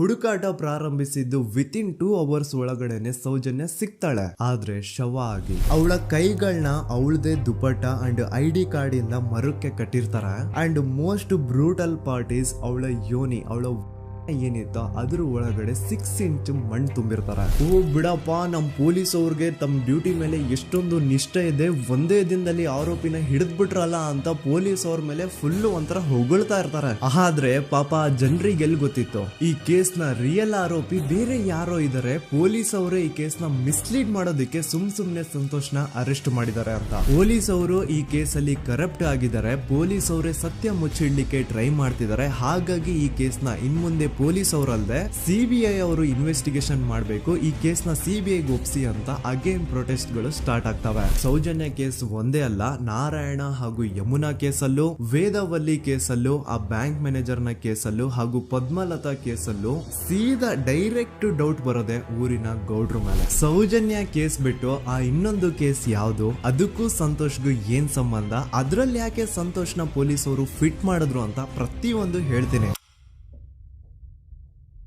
ಹುಡುಕಾಟ ಪ್ರಾರಂಭಿಸಿದ್ದು within two hours ಒಳಗಡೆನೆ ಸೌಜನ್ಯ ಸಿಗ್ತಾಳೆ. ಆದ್ರೆ ಶವ ಆಗಿ. ಅವಳ ಕೈಗಳನ್ನ ಅವಳದೇ dupatta and I D card ಇಂದ ಮರಕ್ಕೆ ಕಟ್ಟಿರ್ತಾರೆ. ಅಂಡ್ ಮೋಸ್ಟ್ ಬ್ರೂಟಲ್ ಪಾರ್ಟೀಸ್ ಅವಳ ಯೋನಿ, ಅವಳ ಏನಿತ್ತೋ ಅದ್ರ ಒಳಗಡೆ ಸಿಕ್ಸ್ ಇಂಚ್ ಮಣ್ಣು ತುಂಬಿರ್ತಾರೆ. ಓ, ಬಿಡಪ್ಪ, ನಮ್ ಪೊಲೀಸ್ ಅವ್ರಿಗೆ ತಮ್ಮ ಡ್ಯೂಟಿ ಮೇಲೆ ಎಷ್ಟೊಂದು ನಿಷ್ಠೆ ಇದೆ. ಒಂದೇ ದಿನದಲ್ಲಿ ಆರೋಪಿನ ಹಿಡಿದ್ಬಿಟ್ರಲ್ಲ ಅಂತ ಪೊಲೀಸ್ ಅವ್ರ ಮೇಲೆ ಫುಲ್ ಒಂಥರ ಹೊಗಳ್ತಾ ಇರ್ತಾರೆ. ಆದ್ರೆ ಪಾಪ ಜನರಿಗೆ ಎಲ್ಲಿ ಗೊತ್ತಿತ್ತು? ಈ ಕೇಸ್ನ ರಿಯಲ್ ಆರೋಪಿ ಬೇರೆ ಯಾರೋ ಇದಾರೆ. ಪೊಲೀಸ್ ಅವರೇ ಈ ಕೇಸ್ನ ಮಿಸ್ಲೀಡ್ ಮಾಡೋದಕ್ಕೆ ಸುಮ್ ಸುಮ್ನೆ ಸಂತೋಷ್ನ ಅರೆಸ್ಟ್ ಮಾಡಿದ್ದಾರೆ ಅಂತ. ಪೊಲೀಸ್ ಅವರು ಈ ಕೇಸಲ್ಲಿ ಕರಪ್ಟ್ ಆಗಿದ್ದಾರೆ. ಪೊಲೀಸ್ ಅವರೇ ಸತ್ಯ ಮುಚ್ಚಿಡ್ಲಿಕ್ಕೆ ಟ್ರೈ ಮಾಡ್ತಿದ್ದಾರೆ. ಹಾಗಾಗಿ ಈ ಕೇಸ್ನ ಇನ್ಮುಂದೆ ಪೊಲೀಸ್ ಅವರಲ್ಲದೆ ಸಿಬಿಐ ಅವರು ಇನ್ವೆಸ್ಟಿಗೇಷನ್ ಮಾಡಬೇಕು. ಈ ಕೇಸ್ನ ಸಿಬಿಐ ಒಪ್ಸಿ ಅಂತ ಅಗೇನ್ ಪ್ರೊಟೆಸ್ಟ್ಗಳು ಸ್ಟಾರ್ಟ್ ಆಗ್ತವೆ. ಸೌಜನ್ಯ ಕೇಸ್ ಒಂದೇ ಅಲ್ಲ, ನಾರಾಯಣ ಹಾಗೂ ಯಮುನಾ ಕೇಸಲ್ಲೂ, ವೇದವಲ್ಲಿ ಕೇಸಲ್ಲೂ, ಆ ಬ್ಯಾಂಕ್ ಮ್ಯಾನೇಜರ್ನ ಕೇಸಲ್ಲೂ ಹಾಗೂ ಪದ್ಮಲತಾ ಕೇಸಲ್ಲೂ ಸೀದಾ ಡೈರೆಕ್ಟ್ ಡೌಟ್ ಬರೋದೆ ಊರಿನ ಗೌಡ್ರ ಮೇಲೆ. ಸೌಜನ್ಯ ಕೇಸ್ ಬಿಟ್ಟು ಆ ಇನ್ನೊಂದು ಕೇಸ್ ಯಾವುದು? ಅದಕ್ಕೂ ಸಂತೋಷ್ಗೂ ಏನ್ ಸಂಬಂಧ? ಅದ್ರಲ್ಲಿ ಯಾಕೆ ಸಂತೋಷ್ನ ಪೊಲೀಸ್ ಅವರು ಫಿಟ್ ಮಾಡಿದ್ರು ಅಂತ ಪ್ರತಿಯೊಂದು ಹೇಳ್ತೀನಿ.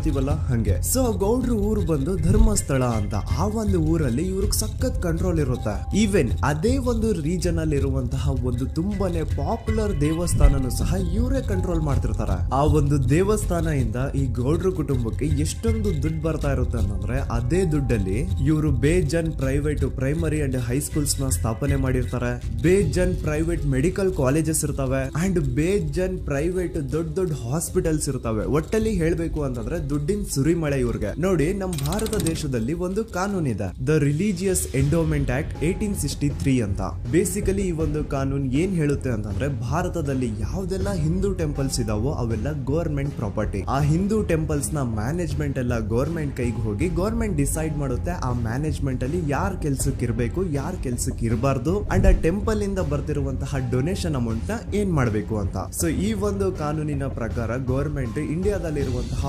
ನೋಡ್ತೀವಲ್ಲ? ಹಂಗೆ. ಸೊ ಗೌಡ್ರ ಊರು ಬಂದು ಧರ್ಮಸ್ಥಳ ಅಂತ. ಆ ಒಂದು ಊರಲ್ಲಿ ಇವ್ರಿಗೆ ಸಖತ್ ಕಂಟ್ರೋಲ್ ಇರುತ್ತೆ. ಈವೆನ್ ಅದೇ ಒಂದು ರೀಜನ್ ಅಲ್ಲಿ ಇರುವಂತಹ ಒಂದು ತುಂಬಾನೇ ಪಾಪ್ಯುಲರ್ ದೇವಸ್ಥಾನನು ಸಹ ಇವರೇ ಕಂಟ್ರೋಲ್ ಮಾಡ್ತಿರ್ತಾರೆ. ಆ ಒಂದು ದೇವಸ್ಥಾನ ಇಂದ ಈ ಗೌಡ್ರ ಕುಟುಂಬಕ್ಕೆ ಎಷ್ಟೊಂದು ದುಡ್ಡು ಬರ್ತಾ ಇರುತ್ತೆ ಅಂತಂದ್ರೆ ಅದೇ ದುಡ್ಡಲ್ಲಿ ಇವರು ಬೇಜನ್ ಪ್ರೈವೇಟ್ ಪ್ರೈಮರಿ ಅಂಡ್ ಹೈಸ್ಕೂಲ್ಸ್ನ ಸ್ಥಾಪನೆ ಮಾಡಿರ್ತಾರೆ. ಬೇಜನ್ ಪ್ರೈವೇಟ್ ಮೆಡಿಕಲ್ ಕಾಲೇಜಸ್ ಇರ್ತವೆ. ಅಂಡ್ ಬೇಜನ್ ಪ್ರೈವೇಟ್ ದೊಡ್ಡ ದೊಡ್ಡ ಹಾಸ್ಪಿಟಲ್ಸ್ ಇರ್ತವೆ. ಒಟ್ಟಲ್ಲಿ ಹೇಳ್ಬೇಕು ಅಂತಂದ್ರೆ ದುಡ್ಡಿನ ಸುರಿಮಳೆ ಇವ್ರಿಗೆ. ನೋಡಿ ನಮ್ಮ ಭಾರತ ದೇಶದಲ್ಲಿ ಒಂದು ಕಾನೂನಿದೆ. The religious endowment act eighteen sixty three ಅಂತ. ಬೇಸಿಕಲಿ ಈ ಒಂದು ಕಾನೂನು ಏನ್ ಹೇಳುತ್ತೆ ಅಂತಂದ್ರೆ, ಭಾರತದಲ್ಲಿ ಯಾವ್ದೆಲ್ಲ ಹಿಂದೂ ಟೆಂಪಲ್ಸ್ ಇದಾವೋ ಅವೆಲ್ಲ ಗವರ್ಮೆಂಟ್ ಪ್ರಾಪರ್ಟಿ ಆ ಹಿಂದೂ ಟೆಂಪಲ್ಸ್ನ ಮ್ಯಾನೇಜ್ಮೆಂಟ್ ಎಲ್ಲ ಗವರ್ಮೆಂಟ್ ಕೈಗೆ ಹೋಗಿ ಗೌರ್ಮೆಂಟ್ ಡಿಸೈಡ್ ಮಾಡುತ್ತೆ, ಆ ಮ್ಯಾನೇಜ್ಮೆಂಟ್ ಅಲ್ಲಿ ಯಾರ್ ಕೆಲ್ಸಕ್ಕೆ ಇರಬೇಕು, ಯಾರ್ ಕೆಲ್ಸಕ್ಕೆ ಇರಬಾರ್ದು ಅಂಡ್ ಆ ಟೆಂಪಲ್ ಇಂದ ಬರ್ತಿರುವಂತಹ ಡೊನೇಷನ್ ಅಮೌಂಟ್ನ ಏನ್ ಮಾಡಬೇಕು ಅಂತ. ಸೊ ಈ ಒಂದು ಕಾನೂನಿನ ಪ್ರಕಾರ ಗವರ್ಮೆಂಟ್ ಇಂಡಿಯಾದಲ್ಲಿ ಇರುವಂತಹ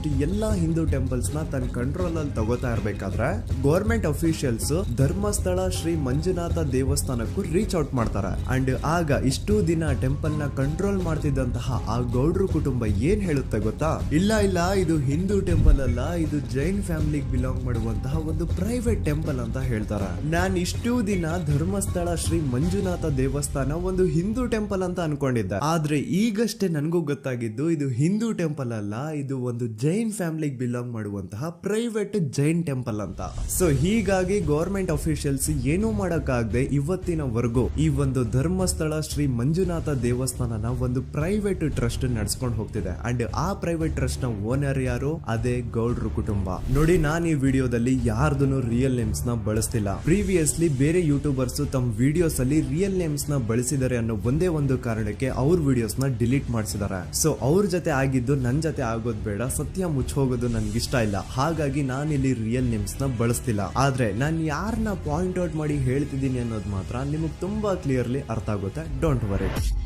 ಆಲ್ಮೋಸ್ಟ್ ಎಲ್ಲಾ ಹಿಂದೂ ಟೆಂಪಲ್ಸ್ನ ತನ್ನ ಕಂಟ್ರೋಲ್ ಅಲ್ಲಿ ತಗೋತಾ ಇರ್ಬೇಕಾದ್ರೆ ಗೌರ್ಮೆಂಟ್ ಅಫಿಷಿಯಲ್ಸ್ ಧರ್ಮಸ್ಥಳ ಶ್ರೀ ಮಂಜುನಾಥ ದೇವಸ್ಥಾನಕ್ಕೂ ರೀಚ್ ಔಟ್ ಮಾಡ್ತಾರೆ. ಅಂಡ್ ಆಗ ಇಷ್ಟು ದಿನ ಟೆಂಪಲ್ನ ಕಂಟ್ರೋಲ್ ಮಾಡ್ತಿದ್ದಂತಹ ಆ ಗೌಡ್ರ ಕುಟುಂಬ ಏನ್ ಹೇಳುತ್ತೆ ಗೊತ್ತಾ? ಇಲ್ಲ ಇಲ್ಲ, ಇದು ಹಿಂದೂ ಟೆಂಪಲ್ ಅಲ್ಲ, ಇದು ಜೈನ್ ಫ್ಯಾಮಿಲಿಗೆ ಬಿಲಾಂಗ್ ಮಾಡುವಂತಹ ಒಂದು ಪ್ರೈವೇಟ್ ಟೆಂಪಲ್ ಅಂತ ಹೇಳ್ತಾರೆ. ನಾನ್ ಇಷ್ಟು ದಿನ ಧರ್ಮಸ್ಥಳ ಶ್ರೀ ಮಂಜುನಾಥ ದೇವಸ್ಥಾನ ಒಂದು ಹಿಂದೂ ಟೆಂಪಲ್ ಅಂತ ಅನ್ಕೊಂಡಿದ್ದೆ. ಆದ್ರೆ ಈಗಷ್ಟೇ ನನಗೂ ಗೊತ್ತಾಗಿದ್ದು ಇದು ಹಿಂದೂ ಟೆಂಪಲ್ ಅಲ್ಲ, ಇದು ಒಂದು ಜೈನ್ ಫ್ಯಾಮಿಲಿಗೆ ಬಿಲಾಂಗ್ ಮಾಡುವಂತಹ ಪ್ರೈವೇಟ್ ಜೈನ್ ಟೆಂಪಲ್ ಅಂತ. ಸೊ ಹೀಗಾಗಿ ಗೌರ್ಮೆಂಟ್ ಅಫಿಷಿಯಲ್ಸ್ ಏನೂ ಮಾಡಕ್ಕಾಗದೆ ಇವತ್ತಿನವರೆಗೂ ಈ ಒಂದು ಧರ್ಮಸ್ಥಳ ಶ್ರೀ ಮಂಜುನಾಥ ದೇವಸ್ಥಾನನ ಒಂದು ಪ್ರೈವೇಟ್ ಟ್ರಸ್ಟ್ ನಡ್ಸ್ಕೊಂಡು ಹೋಗ್ತಿದೆ. ಅಂಡ್ ಆ ಪ್ರೈವೇಟ್ ಟ್ರಸ್ಟ್ನ ಓನರ್ ಯಾರು? ಅದೇ ಗೌಡ್ರ ಕುಟುಂಬ. ನೋಡಿ, ನಾನು ಈ ವಿಡಿಯೋದಲ್ಲಿ ಯಾರ್ದು ರಿಯಲ್ ನೇಮ್ಸ್ನ ಬಳಸ್ತಿಲ್ಲ. ಪ್ರೀವಿಯಸ್ಲಿ ಬೇರೆ ಯೂಟ್ಯೂಬರ್ಸ್ ತಮ್ಮ ವಿಡಿಯೋಸ್ ಅಲ್ಲಿ ರಿಯಲ್ ನೇಮ್ಸ್ನ ಬಳಸಿದ್ದಾರೆ ಅನ್ನೋ ಒಂದೇ ಒಂದು ಕಾರಣಕ್ಕೆ ಅವ್ರ ವಿಡಿಯೋಸ್ನ ಡಿಲೀಟ್ ಮಾಡಿಸಿದ್ದಾರೆ ಸೊ ಅವ್ರ ಜೊತೆ ಆಗಿದ್ದು ನನ್ ಜೊತೆ ಆಗೋದ್ ಬೇಡ. ಸತ್ಯ ಮುಚ್ಚ ಹೋಗೋದು ನನ್ಗೆ ಇಷ್ಟ ಇಲ್ಲ. ಹಾಗಾಗಿ ನಾನು ಇಲ್ಲಿ ರಿಯಲ್ ನೇಮ್ಸ್ನ ಬಳಸ್ತಿಲ್ಲ. ಆದ್ರೆ ನಾನು ಯಾರನ್ನ ಪಾಯಿಂಟ್ ಔಟ್ ಮಾಡಿ ಹೇಳ್ತಿದ್ದೀನಿ ಅನ್ನೋದು ಮಾತ್ರ ನಿಮಗೆ ತುಂಬಾ ಕ್ಲಿಯರ್ಲಿ ಅರ್ಥ ಆಗುತ್ತೆ. ಡೋಂಟ್ ವರಿ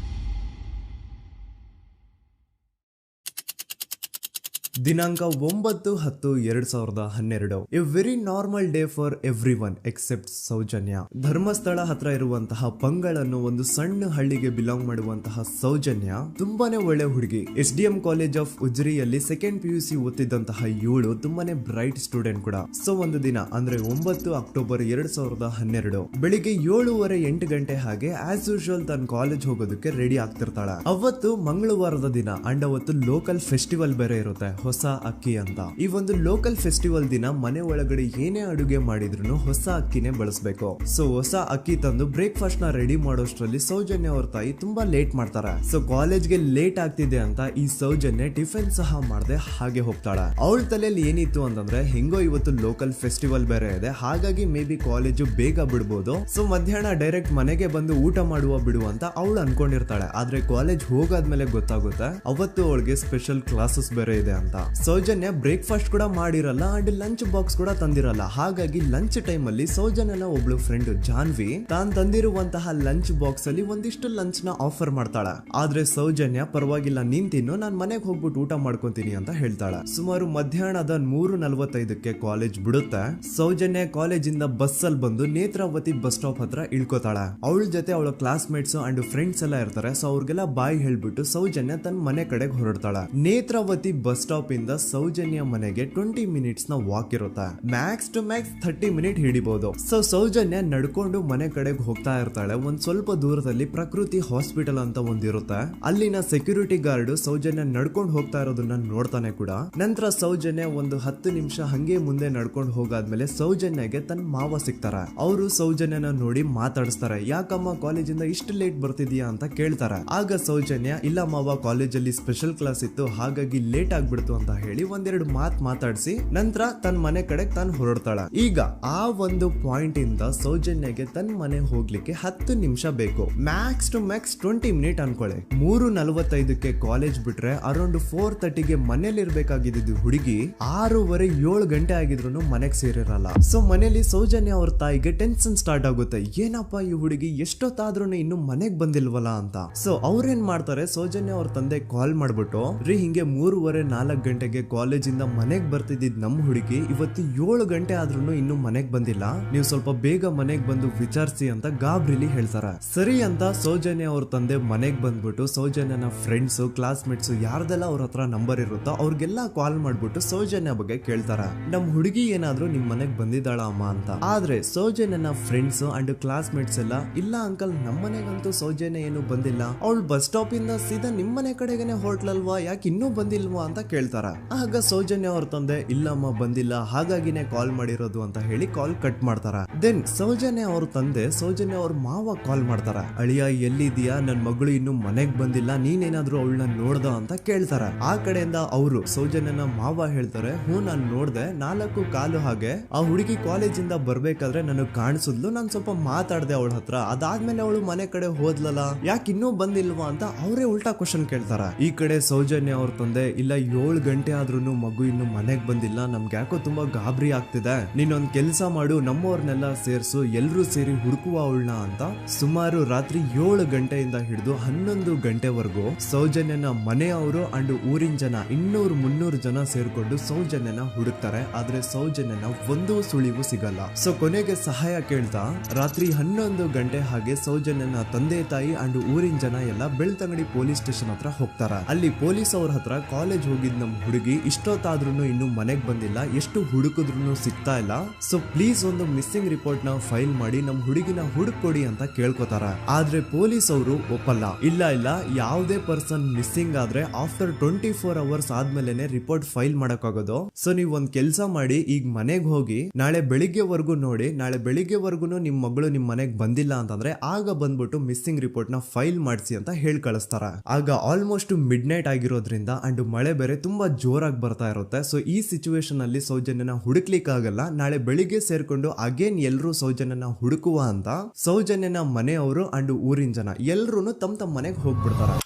ದಿನಾಂಕ ಒಂಬತ್ತು ಹತ್ತು ಎರಡ್ ಸಾವಿರದ ಹನ್ನೆರಡು. A very normal day for every one except Soujanya. Dharmasthala ಹತ್ರ ಇರುವಂತಹ ಪಂಗಳನ್ನು ಒಂದು ಸಣ್ಣ ಹಳ್ಳಿಗೆ ಬಿಲಾಂಗ್ ಮಾಡುವಂತಹ ಸೌಜನ್ಯ. ತುಂಬಾನೇ ಒಳ್ಳೆ ಹುಡುಗಿ. S D M college of ಉಜ್ರಿಯಲ್ಲಿ second P U C ಓದ್ತಿದ್ದಂತಹ ಏಳು ತುಂಬಾನೇ ಬ್ರೈಟ್ ಸ್ಟೂಡೆಂಟ್ ಕೂಡ. ಸೊ ಒಂದು ದಿನ, ಅಂದ್ರೆ ಒಂಬತ್ತು ಅಕ್ಟೋಬರ್ ಎರಡ್ ಸಾವಿರದ ಹನ್ನೆರಡು, ಬೆಳಿಗ್ಗೆ ಏಳುವರೆ ಎಂಟು ಗಂಟೆ ಹಾಗೆ ಆಸ್ ಯೂಶುವಲ್ ತನ್ನ ಕಾಲೇಜ್ ಹೋಗೋದಕ್ಕೆ ರೆಡಿ ಆಗ್ತಿರ್ತಾಳೆ. ಅವತ್ತು ಮಂಗಳವಾರದ ದಿನ ಅಂಡ್ ಅವತ್ತು ಲೋಕಲ್ ಫೆಸ್ಟಿವಲ್ ಬೇರೆ ಇರುತ್ತೆ. ಹೊಸ ಅಕ್ಕಿ ಅಂತ. ಈ ಒಂದು ಲೋಕಲ್ ಫೆಸ್ಟಿವಲ್ ದಿನ ಮನೆ ಒಳಗಡೆ ಏನೇ ಅಡುಗೆ ಮಾಡಿದ್ರು ಹೊಸ ಅಕ್ಕಿನೇ ಬಳಸಬೇಕು. ಸೊ ಹೊಸ ಅಕ್ಕಿ ತಂದು ಬ್ರೇಕ್ಫಾಸ್ಟ್ನ ರೆಡಿ ಮಾಡೋಷ್ಟ್ರಲ್ಲಿ ಸೌಜನ್ಯ ಅವ್ರ ತಾಯಿ ತುಂಬಾ ಲೇಟ್ ಮಾಡ್ತಾರೆ. ಸೊ ಕಾಲೇಜ್ಗೆ ಲೇಟ್ ಆಗ್ತಿದೆ ಅಂತ ಈ ಸೌಜನ್ಯ ಟಿಫಿನ್ ಸಹ ಮಾಡದೆ ಹಾಗೆ ಹೋಗ್ತಾಳೆ. ಅವಳ ತಲೆಯಲ್ಲಿ ಏನಿತ್ತು ಅಂತಂದ್ರೆ, ಹೆಂಗೋ ಇವತ್ತು ಲೋಕಲ್ ಫೆಸ್ಟಿವಲ್ ಬೇರೆ ಇದೆ, ಹಾಗಾಗಿ ಮೇ ಬಿ ಕಾಲೇಜು ಬೇಗ ಬಿಡ್ಬೋದು. ಸೊ ಮಧ್ಯಾಹ್ನ ಡೈರೆಕ್ಟ್ ಮನೆಗೆ ಬಂದು ಊಟ ಮಾಡುವ ಬಿಡು ಅಂತ ಅವಳು ಅನ್ಕೊಂಡಿರ್ತಾಳೆ. ಆದ್ರೆ ಕಾಲೇಜ್ ಹೋಗಾದ್ಮೇಲೆ ಗೊತ್ತಾಗುತ್ತೆ, ಅವತ್ತು ಅವಳಿಗೆ ಸ್ಪೆಷಲ್ ಕ್ಲಾಸಸ್ ಬೇರೆ ಇದೆ ಅಂತ. ಸೌಜನ್ಯ ಬ್ರೇಕ್ಫಾಸ್ಟ್ ಕೂಡ ಮಾಡಿರಲ್ಲ ಅಂಡ್ ಲಂಚ್ ಬಾಕ್ಸ್ ಕೂಡ ತಂದಿರಲ್ಲ. ಹಾಗಾಗಿ ಲಂಚ್ ಟೈಮ್ ಅಲ್ಲಿ ಸೌಜನ್ಯನ ಒಬ್ಳು ಫ್ರೆಂಡ್ ಜಾನ್ವಿ, ತಾನ್ ತಂದಿರುವಂತಹ ಲಂಚ್ ಬಾಕ್ಸ್ ಅಲ್ಲಿ ಒಂದಿಷ್ಟು ಲಂಚ್ನ ಆಫರ್ ಮಾಡ್ತಾಳ. ಆದ್ರೆ ಸೌಜನ್ಯ, ಪರವಾಗಿಲ್ಲ, ನೀನ್ ತಿನ್ನು, ನಾನ್ ಮನೆಗೆ ಹೋಗ್ಬಿಟ್ಟು ಊಟ ಮಾಡ್ಕೊಂತೀನಿ ಅಂತ ಹೇಳ್ತಾಳ. ಸುಮಾರು ಮಧ್ಯಾಹ್ನದ ಮೂರು ನಲ್ವತ್ತೈದಕ್ಕೆ ಕಾಲೇಜ್ ಬಿಡುತ್ತೆ. ಸೌಜನ್ಯ ಕಾಲೇಜಿಂದ ಬಸ್ ಅಲ್ಲಿ ಬಂದು ನೇತ್ರಾವತಿ ಬಸ್ ಸ್ಟಾಪ್ ಹತ್ರ ಇಳ್ಕೊತಾಳ. ಅವಳ ಜೊತೆ ಅವಳ ಕ್ಲಾಸ್ ಮೇಟ್ಸ್ ಅಂಡ್ ಫ್ರೆಂಡ್ಸ್ ಎಲ್ಲ ಇರ್ತಾರೆ ಸೊ ಅವ್ರಿಗೆಲ್ಲ ಬಾಯಿ ಹೇಳ್ಬಿಟ್ಟು ಸೌಜನ್ಯ ತನ್ನ ಮನೆ ಕಡೆಗೆ ಹೊರಡ್ತಾಳ. ನೇತ್ರಾವತಿ ಬಸ್ ಸ್ಟಾಪ್ ಇಂದ ಸೌಜನ್ಯ ಮನೆಗೆ ಟ್ವೆಂಟಿ ಮಿನಿಟ್ಸ್ನ ವಾಕ್ ಇರುತ್ತೆ. Max to max thirty minute ಹಿಡಿಬಹುದು so Soujanya ನಡ್ಕೊಂಡು ಮನೆ ಕಡೆಗೆ ಹೋಗ್ತಾ ಇರ್ತಾಳೆ. ಒಂದ್ ಸ್ವಲ್ಪ ದೂರದಲ್ಲಿ ಪ್ರಕೃತಿ ಹಾಸ್ಪಿಟಲ್ ಅಂತ ಒಂದಿರುತ್ತೆ ಅಲ್ಲಿನ ಸೆಕ್ಯೂರಿಟಿ ಗಾರ್ಡ್ ಸೌಜನ್ಯ ನಡ್ಕೊಂಡು ಹೋಗ್ತಾ ಇರೋದನ್ನ ನೋಡ್ತಾನೆ ಕೂಡ. ನಂತರ ಸೌಜನ್ಯ ಒಂದು ಹತ್ತು ನಿಮಿಷ ಹಂಗೆ ಮುಂದೆ ನಡ್ಕೊಂಡು ಹೋಗಾದ್ಮೇಲೆ ಸೌಜನ್ಯಗೆ ತನ್ನ ಮಾವ ಸಿಗ್ತಾರ. ಅವರು ಸೌಜನ್ಯನ ನೋಡಿ ಮಾತಾಡಿಸ್ತಾರೆ. ಯಾಕಮ್ಮ ಕಾಲೇಜಿಂದ ಇಷ್ಟು ಲೇಟ್ ಬರ್ತಿದ್ಯಾ ಅಂತ ಕೇಳ್ತಾರೆ. ಆಗ ಸೌಜನ್ಯ, ಇಲ್ಲ ಮಾವ, ಕಾಲೇಜಲ್ಲಿ ಸ್ಪೆಷಲ್ ಕ್ಲಾಸ್ ಇತ್ತು. ಹಾಗಾಗಿ ಲೇಟ್ ಆಗ್ಬಿಡ್ತು ಅಂತ ಹೇಳಿ ಒಂದೆರಡು ಮಾತ್ ಮಾತಾಡಿಸಿ ನಂತರ ತನ್ನ ಮನೆ ಕಡೆ ತಾನು ಹೊರಡ್ತಾಳ. ಈಗ ಆ ಒಂದು ಪಾಯಿಂಟ್ ಇಂದ ಸೌಜನ್ಯಗೆ ತನ್ನ ಮನೆ ಹೋಗ್ಲಿಕ್ಕೆ ಹತ್ತು ನಿಮಿಷ ಬೇಕು. Max to max twenty minute ಅನ್ಕೊಳ್ಳಿ ಮೂರು ನಲವತ್ತೈದಕ್ಕೆ ಕಾಲೇಜ್ ಬಿಟ್ರೆ ಅರೌಂಡ್ ಫೋರ್ ತರ್ಟಿಗೆ ಮನೇಲಿ ಇರ್ಬೇಕಾಗಿದ್ದು ಹುಡುಗಿ ಆರೂವರೆ ಏಳು ಗಂಟೆ ಆಗಿದ್ರು ಮನೆಗೆ ಸೇರಿರಲ್ಲ. ಸೊ ಮನೇಲಿ ಸೌಜನ್ಯ ಅವ್ರ ತಾಯಿಗೆ ಟೆನ್ಷನ್ ಸ್ಟಾರ್ಟ್ ಆಗುತ್ತೆ. ಏನಪ್ಪ ಈ ಹುಡುಗಿ ಎಷ್ಟೊತ್ತಾದ್ರೂ ಇನ್ನು ಮನೆಗ್ ಬಂದಿಲ್ವಲ್ಲ ಅಂತ. ಸೊ ಅವ್ರೇನ್ ಮಾಡ್ತಾರೆ, ಸೌಜನ್ಯ ಅವ್ರ ತಂದೆ ಕಾಲ್ ಮಾಡ್ಬಿಟ್ಟು, ರೀ ಹಿಂಗೆ ಮೂರುವರೆ ನಾಲ್ಕು ಗಂಟೆಗೆ ಕಾಲೇಜಿಂದ ಮನೆಗ್ ಬರ್ತಿದ್ದಿದ್ ನಮ್ ಹುಡುಗಿ ಇವತ್ತು ಏಳು ಗಂಟೆ ಆದ್ರೂ ಇನ್ನು ಮನೆಗ್ ಬಂದಿಲ್ಲ. ನೀವು ಸ್ವಲ್ಪ ಬೇಗ ಮನೆಗ್ ಬಂದು ವಿಚಾರಿಸಿ ಅಂತ ಗಾಬ್ರಿಲಿ ಹೇಳ್ತಾರೆ. ಸರಿ ಅಂತ ಸೌಜನ್ಯ ಅವ್ರ ತಂದೆ ಮನೆಗ್ ಬಂದ್ಬಿಟ್ಟು ಸೌಜನ್ಯನ ಫ್ರೆಂಡ್ಸ್, ಕ್ಲಾಸ್ಮೇಟ್ಸ್ ಯಾರ್ದೆಲ್ಲ ಅವ್ರ ಹತ್ರ ನಂಬರ್ ಇರುತ್ತೋ ಅವ್ರಿಗೆಲ್ಲ ಕಾಲ್ ಮಾಡ್ಬಿಟ್ಟು ಸೌಜನ್ಯ ಬಗ್ಗೆ ಕೇಳ್ತಾರ. ನಮ್ ಹುಡುಗಿ ಏನಾದ್ರೂ ನಿಮ್ ಮನೆಗ್ ಬಂದಿದ್ದಾಳ ಅಮ್ಮ ಅಂತ. ಆದ್ರೆ ಸೌಜನ್ಯನ ಫ್ರೆಂಡ್ಸ್ ಅಂಡ್ ಕ್ಲಾಸ್ಮೇಟ್ಸ್ ಎಲ್ಲ, ಇಲ್ಲ ಅಂಕಲ್ ನಮ್ಮ ಮನೆಗಂತೂ ಸೌಜನ್ಯ ಏನು ಬಂದಿಲ್ಲ. ಅವಳು ಬಸ್ ಸ್ಟಾಪ್ ಇಂದ ಸೀದಾ ನಿಮ್ ಮನೆ ಕಡೆಗೇನೆ ಹೊರಟ್ಲಲ್ವಾ ಯಾಕೆ ಇನ್ನೂ ಬಂದಿಲ್ವಾ ಅಂತ ಕೇಳ್ತಾರ. ಆಗ ಸೌಜನ್ಯ ಅವ್ರ ತಂದೆ, ಇಲ್ಲಮ್ಮ, ಬಂದಿಲ್ಲ, ಹಾಗಾಗಿನೇ ಕಾಲ್ ಮಾಡಿರೋದು ಅಂತ ಹೇಳಿ ಕಾಲ್ ಕಟ್ ಮಾಡ್ತಾರ. ದೆನ್ ಸೌಜನ್ಯ ಅವ್ರ ತಂದೆ, ಸೌಜನ್ಯ ಅವ್ರ ಮಾವ ಕಾಲ್ ಮಾಡ್ತಾರ. ಅಳಿಯ ಎಲ್ಲಿದ್ಯಾ ನನ್ ಮಗಳು ಇನ್ನು ಮನೆಗ್ ಬಂದಿಲ್ಲ, ನೀನೇನಾದ್ರೂ ಅವಳನ್ನ ನೋಡ್ದ ಅಂತ ಕೇಳ್ತಾರ. ಆ ಕಡೆಯಿಂದ ಅವರು ಸೌಜನ್ಯನ ಮಾವ ಹೇಳ್ತಾರೆ, ಹ್ಞೂ, ನಾನ್ ನೋಡ್ದೆ. ನಾಲ್ಕು ಕಾಲು ಹಾಗೆ, ಆ ಹುಡುಗಿ ಕಾಲೇಜಿಂದ ಬರ್ಬೇಕಾದ್ರೆ ನನಗ್ ಕಾಣಿಸಿದ್ಲು. ನಾನ್ ಸ್ವಲ್ಪ ಮಾತಾಡ್ದೆ ಅವಳ ಹತ್ರ. ಅದಾದ್ಮೇಲೆ ಅವಳು ಮನೆ ಕಡೆ ಹೋದ್ಲಲ್ಲ ಯಾಕೆ ಇನ್ನೂ ಬಂದಿಲ್ವಾ? ಅಂತ ಅವರೇ ಉಲ್ಟಾ ಕ್ವಶನ್ ಕೇಳ್ತಾರ. ಈ ಕಡೆ ಸೌಜನ್ಯ ಅವ್ರ ತಂದೆ, ಇಲ್ಲ, ಏಳು ಗಂಟೆ ಆದ್ರೂ ಮಗು ಇನ್ನು ಮನೆಗೆ ಬಂದಿಲ್ಲ. ನಮ್ಗೆ ಯಾಕೋ ತುಂಬಾ ಗಾಬರಿ ಆಗ್ತಿದೆ. ನೀನೊಂದ್ ಕೆಲಸ ಮಾಡು ನಮ್ಮವ್ರನ್ನೆಲ್ಲ ಸೇರ್ಸು, ಎಲ್ರೂ ಸೇರಿ ಹುಡುಕುವ ಅವಳನ್ನ ಅಂತ ಸುಮಾರು ರಾತ್ರಿ ಏಳು ಗಂಟೆಯಿಂದ ಹಿಡಿದು ಹನ್ನೊಂದು ಗಂಟೆವರೆಗೂ ಸೌಜನ್ಯನ ಮನೆಯವರು ಅಂಡ್ ಊರಿನ ಜನ ಇನ್ನೂರು ಮುನ್ನೂರು ಜನ ಸೇರ್ಕೊಂಡು ಸೌಜನ್ಯನ ಹುಡುಕ್ತಾರೆ. ಆದ್ರೆ ಸೌಜನ್ಯನ ಒಂದು ಸುಳಿವು ಸಿಗಲ್ಲ. ಸೊ ಕೊನೆಗೆ ಸಹಾಯ ಕೇಳ್ತಾ, ರಾತ್ರಿ ಹನ್ನೊಂದು ಗಂಟೆ ಹಾಗೆ ಸೌಜನ್ಯನ ತಂದೆ ತಾಯಿ ಅಂಡ್ ಊರಿನ ಜನ ಎಲ್ಲ ಬೆಳ್ತಂಗಡಿ ಪೊಲೀಸ್ ಸ್ಟೇಷನ್ ಹತ್ರ ಹೋಗ್ತಾರ. ಅಲ್ಲಿ ಪೊಲೀಸ್ ಅವ್ರ ಹತ್ರ ಕಾಲೇಜ್ ಹೋಗಿದ್ ಹುಡುಗಿ ಇಷ್ಟೊತ್ತಾದ್ರೂ ಇನ್ನು ಮನೆಗೆ ಬಂದಿಲ್ಲ, ಎಷ್ಟು ಹುಡುಕಿದ್ರು ಸಿಗ್ತಾ ಇಲ್ಲ. ಸೊ ಪ್ಲೀಸ್ ಒಂದು ಮಿಸ್ಸಿಂಗ್ ರಿಪೋರ್ಟ್ನ ಫೈಲ್ ಮಾಡಿ, ನಮ್ ಹುಡುಗಿನ ಹುಡುಕೊಡಿ ಅಂತ ಕೇಳ್ಕೊತಾರ. ಆದ್ರೆ ಪೊಲೀಸ್ ಅವರು ಒಪ್ಪಲ್ಲ. ಇಲ್ಲ ಇಲ್ಲ, ಯಾವುದೇ ಪರ್ಸನ್ ಮಿಸ್ಸಿಂಗ್ ಆದ್ರೆ ಆಫ್ಟರ್ ಟ್ವೆಂಟಿ ಫೋರ್ ಅವರ್ಸ್ ಆದ್ಮೇಲೆನೆ ರಿಪೋರ್ಟ್ ಫೈಲ್ ಮಾಡಕ್ಕಾಗೋದು. ಸೊ ನೀವ್ ಒಂದ್ ಕೆಲ್ಸ ಮಾಡಿ, ಈಗ ಮನೆಗ್ ಹೋಗಿ, ನಾಳೆ ಬೆಳಿಗ್ಗೆವರೆಗೂ ನೋಡಿ, ನಾಳೆ ಬೆಳಿಗ್ಗೆವರೆಗೂ ನಿಮ್ ಮಗಳು ನಿಮ್ ಮನೆಗ್ ಬಂದಿಲ್ಲ ಅಂತಂದ್ರೆ ಆಗ ಬಂದ್ಬಿಟ್ಟು ಮಿಸ್ಸಿಂಗ್ ರಿಪೋರ್ಟ್ನ ಫೈಲ್ ಮಾಡಿಸಿ ಅಂತ ಹೇಳಿ ಕಳಿಸ್ತಾರ. ಆಗ ಆಲ್ಮೋಸ್ಟ್ ಮಿಡ್ ನೈಟ್ ಆಗಿರೋದ್ರಿಂದ ಅಂಡ್ ಮಳೆ ಬೇರೆ ತುಂಬಾ ಜೋರಾಗಿ ಬರ್ತಾ ಇರುತ್ತೆ. ಸೊ ಈ ಸಿಚುವೇಶನ್ ಅಲ್ಲಿ ಸೌಜನ್ಯನ ಹುಡುಕ್ಲಿಕ್ಕಾಗಲ್ಲ. ನಾಳೆ ಬೆಳಿಗ್ಗೆ ಸೇರ್ಕೊಂಡು ಅಗೇನ್ ಎಲ್ರು ಸೌಜನ್ಯನ ಹುಡುಕುವ ಅಂತ ಸೌಜನ್ಯನ ಮನೆಯವರು ಅಂಡ್ ಊರಿನ ಜನ ಎಲ್ರು ತಮ್ಮ ತಮ್ಮ ಮನೆಗೆ ಹೋಗ್ಬಿಡ್ತಾರ.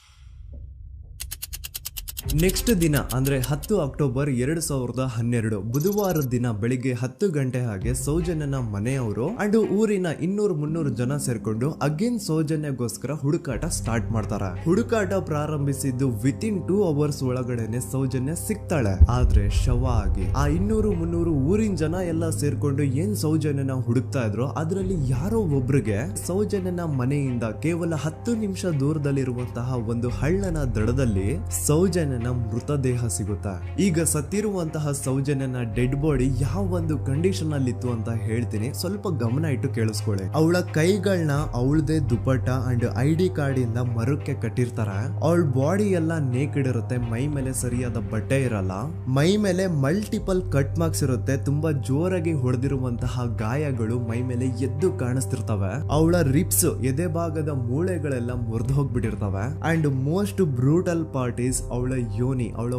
ನೆಕ್ಸ್ಟ್ ದಿನ, ಅಂದ್ರೆ ಹತ್ತು ಅಕ್ಟೋಬರ್ ಎರಡು ಸಾವಿರದ ಹನ್ನೆರಡು ಬುಧವಾರದ ದಿನ ಬೆಳಿಗ್ಗೆ ಹತ್ತು ಗಂಟೆ ಹಾಗೆ ಸೌಜನ್ಯನ ಮನೆಯವರು ಅಂಡ್ ಊರಿನ ಇನ್ನೂರು ಮುನ್ನೂರು ಜನ ಸೇರ್ಕೊಂಡು ಅಗೇನ್ ಸೌಜನ್ಯಗೋಸ್ಕರ ಹುಡುಕಾಟ ಸ್ಟಾರ್ಟ್ ಮಾಡ್ತಾರೆ. ಹುಡುಕಾಟ ಪ್ರಾರಂಭಿಸಿದ್ದು ವಿತ್ ಇನ್ ಟೂ ಅವರ್ಸ್ ಒಳಗಡೆನೆ ಸೌಜನ್ಯ ಸಿಗ್ತಾಳೆ. ಆದ್ರೆ ಶವ ಆಗಿ ಆ ಇನ್ನೂರು ಮುನ್ನೂರು ಊರಿನ ಜನ ಎಲ್ಲ ಸೇರ್ಕೊಂಡು ಏನ್ ಸೌಜನ್ಯನ ಹುಡುಕ್ತಾ ಇದ್ರು ಅದರಲ್ಲಿ ಯಾರೋ ಒಬ್ರಿಗೆ ಸೌಜನ್ಯನ ಮನೆಯಿಂದ ಕೇವಲ ಹತ್ತು ನಿಮಿಷ ದೂರದಲ್ಲಿರುವಂತಹ ಒಂದು ಹಳ್ಳನ ದಡದಲ್ಲಿ ಸೌಜನ್ಯನ ಮೃತದೇಹ ಸಿಗುತ್ತಾ? ಈಗ ಸತ್ತಿರುವಂತಹ ಸೌಜನ್ಯನ ಡೆಡ್ ಬಾಡಿ ಯಾವ ಒಂದು ಕಂಡೀಷನ್ ಅಲ್ಲಿ ಇತ್ತು ಅಂತ ಹೇಳ್ತೀನಿ. ಸ್ವಲ್ಪ ಗಮನ ಇಟ್ಟು ಕೇಳಿಸ್ಕೊಳ್ಳಿ. ಅವಳ ಕೈಗಳನ್ನ ಅವಳದೇ dupatta and I D card ಇಂದ ಮರಕ್ಕೆ ಕಟ್ಟಿರ್ತಾರ. ಅವಳ ಬಾಡಿ ಎಲ್ಲ ನೇಕಿಡ್ ಇರುತ್ತೆ. ಮೈ ಮೇಲೆ ಸರಿಯಾದ ಬಟ್ಟೆ ಇರಲ್ಲ. ಮೈ ಮೇಲೆ ಮಲ್ಟಿಪಲ್ ಕಟ್ ಮಾರ್ಕ್ಸ್ ಇರುತ್ತೆ. ತುಂಬಾ ಜೋರಾಗಿ ಹೊಡೆದಿರುವಂತಹ ಗಾಯಗಳು ಮೈ ಮೇಲೆ ಎದ್ದು ಕಾಣಿಸ್ತಿರ್ತವೆ. ಅವಳ ರಿಪ್ಸ್ ಎದೆ ಭಾಗದ ಮೂಳೆಗಳೆಲ್ಲ ಮುರಿದು ಹೋಗ್ಬಿಟ್ಟಿರ್ತವೆ. ಅಂಡ್ ಮೋಸ್ಟ್ ಬ್ರೂಟಲ್ ಪಾರ್ಟೀಸ್ ಅವಳ ಯೋನಿ, ಅವಳ